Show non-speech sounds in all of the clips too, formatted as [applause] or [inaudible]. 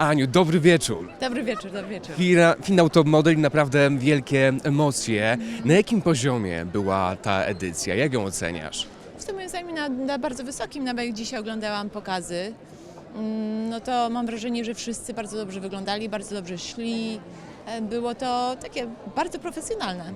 Aniu, dobry wieczór. Dobry wieczór, dobry wieczór. Fina, finał Top Model naprawdę wielkie emocje. Na jakim poziomie była ta edycja? Jak ją oceniasz? W tym moim zdaniem na, na bardzo wysokim, nawet jak dzisiaj oglądałam pokazy, mm, no to mam wrażenie, że wszyscy bardzo dobrze wyglądali, bardzo dobrze szli. E, Było to takie bardzo profesjonalne.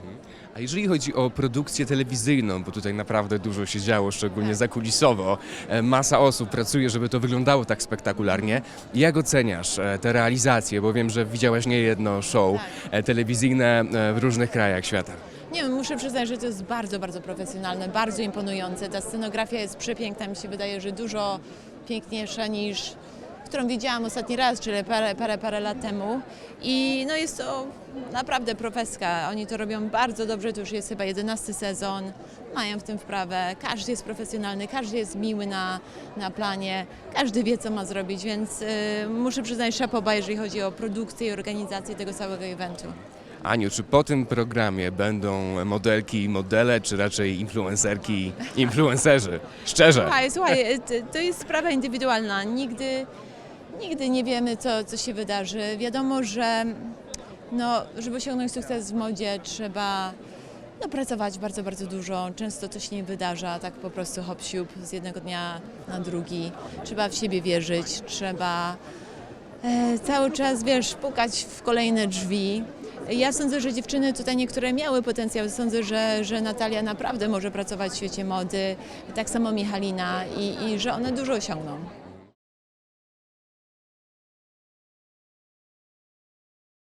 A jeżeli chodzi o produkcję telewizyjną, bo tutaj naprawdę dużo się działo, szczególnie Tak. zakulisowo, e, masa osób pracuje, żeby to wyglądało tak spektakularnie. Jak oceniasz e, te realizacje? Bo wiem, że widziałaś nie jedno show Tak. e, telewizyjne e, w różnych krajach świata. Nie wiem, muszę przyznać, że to jest bardzo, bardzo profesjonalne, bardzo imponujące. Ta scenografia jest przepiękna, mi się wydaje, że dużo piękniejsza niż którą widziałam ostatni raz, czyli parę, parę, parę lat temu. I no jest to naprawdę profeska. Oni to robią bardzo dobrze, to już jest chyba jedenasty sezon. Mają w tym wprawę. Każdy jest profesjonalny, każdy jest miły na, na planie, każdy wie, co ma zrobić, więc y, muszę przyznać szapoba, jeżeli chodzi o produkcję i organizację tego całego eventu. Aniu, czy po tym programie będą modelki i modele, czy raczej influencerki i [laughs] influencerzy? Szczerze. Słuchaj, słuchaj, t- to jest sprawa indywidualna. Nigdy, nigdy nie wiemy, co, co się wydarzy. Wiadomo, że no, żeby osiągnąć sukces w modzie, trzeba no, pracować bardzo, bardzo dużo. Często to się nie wydarza tak po prostu hop siup z jednego dnia na drugi. Trzeba w siebie wierzyć, trzeba e, cały czas, wiesz, pukać w kolejne drzwi. Ja sądzę, że dziewczyny tutaj niektóre miały potencjał. Sądzę, że, że Natalia naprawdę może pracować w świecie mody, tak samo Michalina i, i że one dużo osiągną.